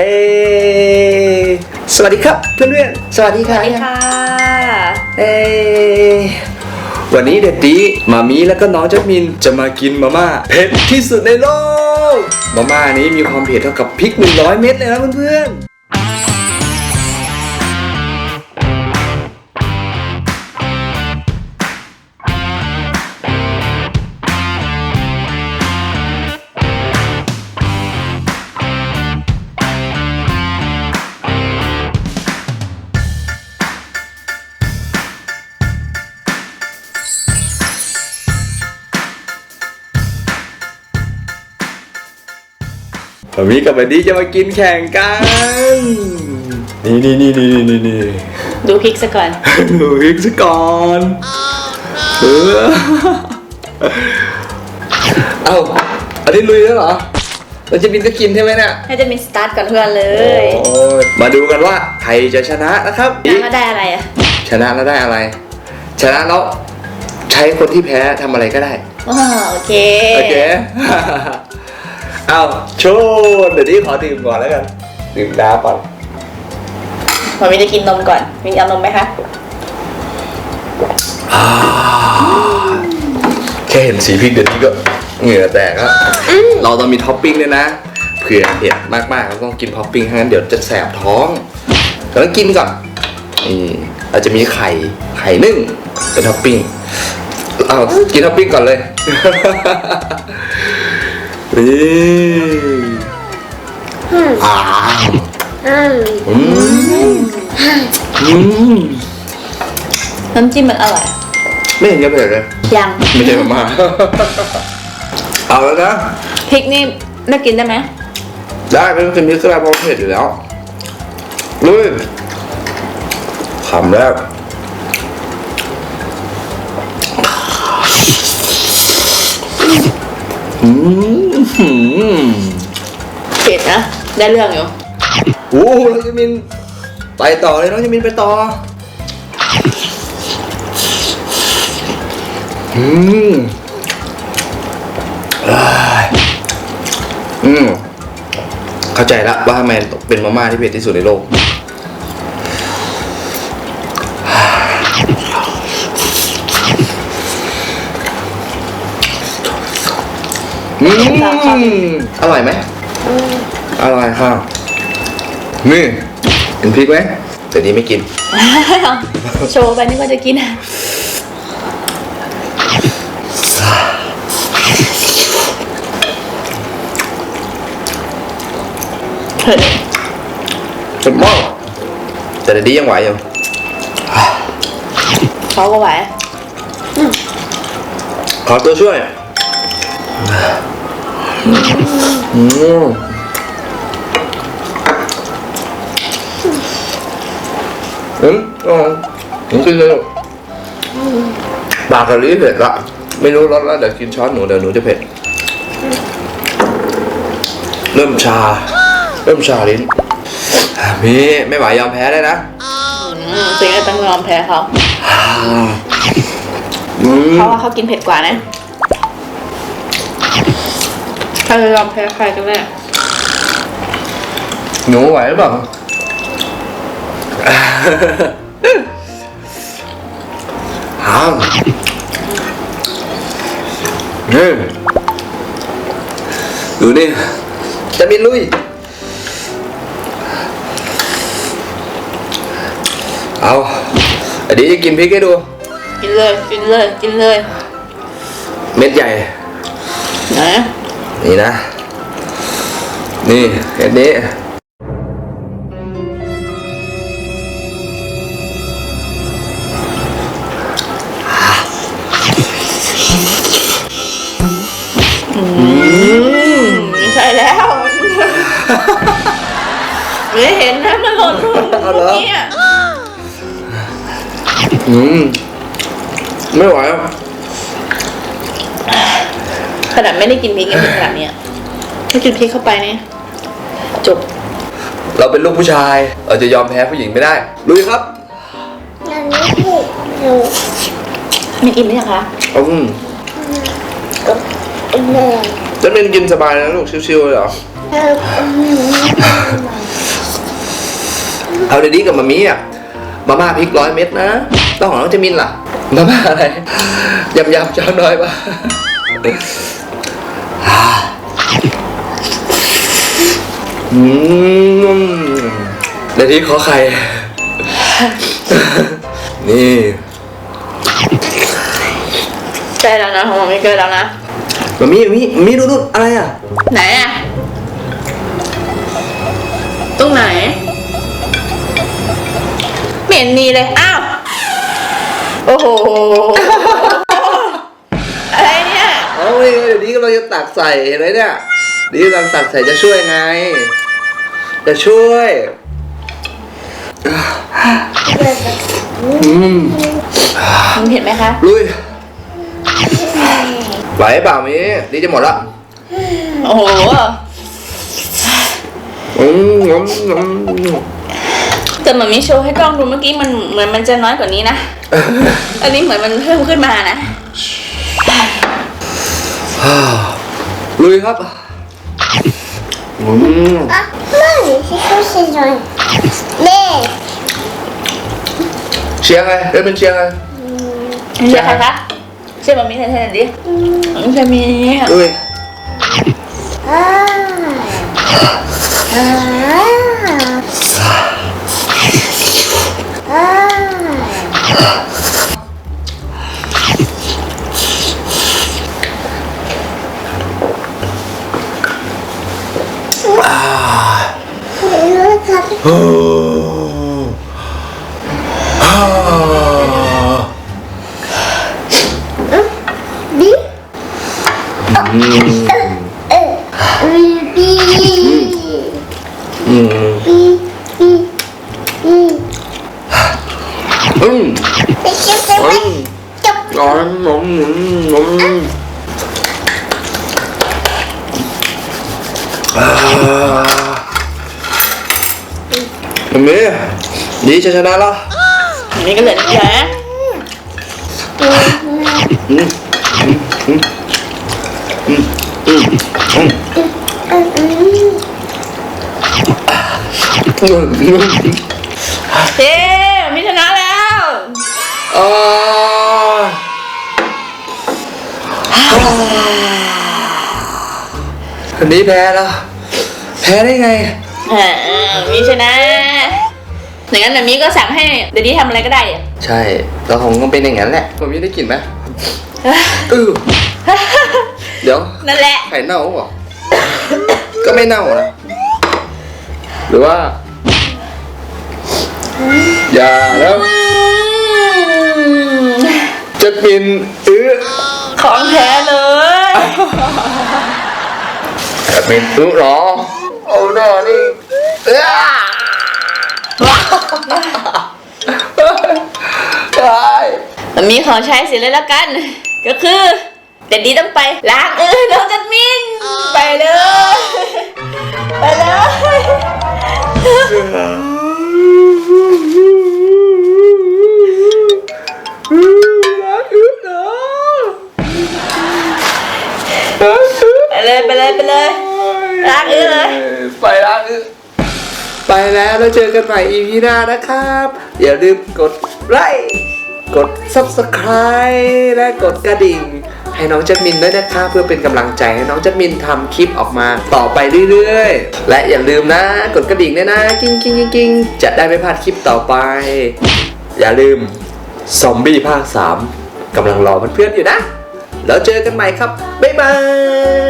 เฮ้สวัสดีครับเพื่อนๆสวัสดีสค่ะวัสดีค่ะเฮ้วันนี้เด็ดดีมามีแล้วก็น้องเจ้ามินจะมากินมาม่าเผ็ดที่สุดในโลกมาม่านี้มีความเผ็ดเท่ากับพริก 100 เม็ดเลยนะเพื่อนๆ วันนี้กับวันนี้จะมากินแข่งกัน นี่นี่นี่นี่นี่นี่ดูพริกซะก่อนหนูพิกซะก่อนเออเอ้าอันนี้ลุยแล้วเหรอเราจะบินก็กินใช่ไหมเนี่ยให้จะมีสตาร์ทก่อนเพื่อนเลยโอ้ยมาดูกันว่าใครจะชนะนะครับน้ำมาได้อะไรอะชนะแล้วได้อะไร ชนะแล้วใช้คนที่แพ้ทำอะไรก็ได้อ๋อโอเค โอเค เอาโชว์เดี๋ยวนี้ขอดื่มก่อนแล้วกันดื่มน้ำก่อนผมมีจะกินนมก่อน มีเอานมไหมคะแค่เห็นสีพริกเดี๋ยวนี้ก็เหงื่อแตกแล้วเราต้องมีท็อปปิ้งด้วยนะเผื่อเผ็ดมากๆเราต้องกินท็อปปิ้งงั้นเดี๋ยวจะแสบท้องเราต้องกินก่อนนี่เราจะมีไข่ไข่นึ่งเป็นท็อปปิ้งเอากินท็อปปิ้งก่อนเลย นี่อ้าวอืมอืมน้ำจิ้มมันอร่อยไม่เห็นจะเผ็ดเลย ยังไม่ใช่มาม่าเอาแล้วนะพริกนี่ไม่กินได้ไหมได้ไม่ต้องกินพริกก็ได้เพราะเผ็ดอยู่แล้วลุยคำแรก อืมหืมเผ็ดนะ ได้เรื่องอยู่โอ้น้องจะมินไปต่อเลยน้องจะมินไปต่อ อืมอ้ายอืมเข้าใจละว่าทำไมเป็นมาม่าที่เผ็ดที่สุดในโลก อืมอร่อยไหมอร่อยค่ะนี่เห็นพริกไหมแต่นี้ไม่กิน โชว์ไปนึกว่าจะกินอะเผ็ดเผ็ดมากแต่เดี๋ยวนี้ยังไหวอยู่เขาก็ไหวขอตัวช่วย อืมอืมอ๋อผมกินเลยลูกปากกะลิเผ็ดละไม่รู้รสแล้วเดี๋ยวกินช้อนหนูเดี๋ยวหนูจะเผ็ด เริ่มชา เริ่มชาลิ้นมีไม่ไหวยอมแพ้ได้นะอืมสิ่งที่ต้องยอมแพ้เขา อืม เพราะว่าเขากินเผ็ดกว่านะ ใครจะยอมแพ้ใครกันแน่หนูไหวหรือเปล่าหามนี่ดูนี่จะบินลุยเอาอันนี้จะกินพริกให้ดู กินเลย กินเลย กินเลย เม็ดใหญ่นะนี่ นะ นี่เห็นนี้ไม่ใช่แล้วไม่เห็นนะมันหล่นลงเอาเหรอเนี่ยอืม ไม่ไหวอะ ขนาดไม่ได้กินพริกยังเป็นขนาดเนี้ยถ้ากินพริกเข้าไปเนี่ยจบ เราเป็นลูกผู้ชาย เราจะยอมแพ้ผู้หญิงไม่ได้ลุยครับยังไม่ถูกหนูไม่กินไหมคะอืมกับแม่จะเป็นกินสบายนะลูกชิวๆเลยเหรอหเอออืมเอาเดยวดี้กับมามี่อะมาม่าพริกร้อยเม็ดนะต้องของน้องเจมินล่ะมาม่าอะไรยำยำๆจานน้อยปะ อืมเดยวดี้ขอไข่ นี่ใกล้แล้วนะของผมไม่เกินแล้วนะ มามี่มามี่มามี่ดูดูอะไรอะ ไหนอะตรงไหนไม่เห็นมีเลย อ้าว โอ้โหอะไรเนี่ย เอาเดี๋ยวนี้ก็เราจะตักใส่เห็นไหมเนี่ยดีกำลังตักใส่จะช่วยไง จะช่วยอืมเห็นไหมคะลุยไหวเปล่ามีดีจะหมดละโอ้โหอืมอืมอืมแต่เหมือนมีโชว์ให้กล้องดูเมื่อกี้มันเหมือนมันจะน้อยกว่านี้นะ อันนี้เหมือนมันเพิ่มขึ้นมานะ ลุยครับอืมอะไม่ใช่ก็ใช่เลยแม่เชียร์ไงเอ้ยเป็นเชียร์ไงเชื่อใครคะเชื่อแบบนี้แทนๆดิไม่ใช่มีลุยอ่าอ่าอ่าไม่รู้ครับโอ้อ่าบีอืมเออบีบีอืมบี บีบีอืม ม่ใช่จะอืไม่มจบนมีดีจะชนะแล้วอันนี้ก็เหลือนิดเดียวนะอืมอืมอืมอืมอืมอืมอืมอืมอืมอืมเย้มีชนะแล้วอ่า อันนี้แพ้แล้ว แพ้ได้ไงอ่ามีชนะอย่างนั้นแบบนี้ก็สั่งให้เดี๋ยวนี้ทำอะไรก็ได้อะใช่ก็คงต้องเป็นอย่างนั้นแหละผมยังได้กลิ่นไหมเออเดี๋ยวนั่นแหละไข่เน่าเหรอก็ไม่เน่านะหรือว่า อย่าแล้วจะปินเออของแท้เลย จะปินเออหรอโอ้หน้านี่เอ้ตายมันมีของใช้เสร็จแล้วละกัน ก็คือเด็ดดีต้องไปล้างเออน้องจัดมินไปเลย ไปเลย เลยไปเลยไปเลยล้างเออเลยไปล้างอึดไปแล้วแล้วเจอกันใหม่ EP หน้านะครับ อย่าลืมกดไลค์กด subscribe และกดกระดิ่ง ให้น้องจัดมินด้วยนะคะเพื่อเป็นกำลังใจให้น้องจัดมินทำคลิปออกมาต่อไปเรื่อยๆ และอย่าลืมนะกดกระดิ่งด้วยนะกิ้งกิ้งกิ้งกิ้งจะได้ไม่พลาดคลิปต่อไป อย่าลืมซอมบี้ภาค 3กำลังรอเพื่อนๆอยู่นะ แล้วเจอกันใหม่ครับ บ๊ายบาย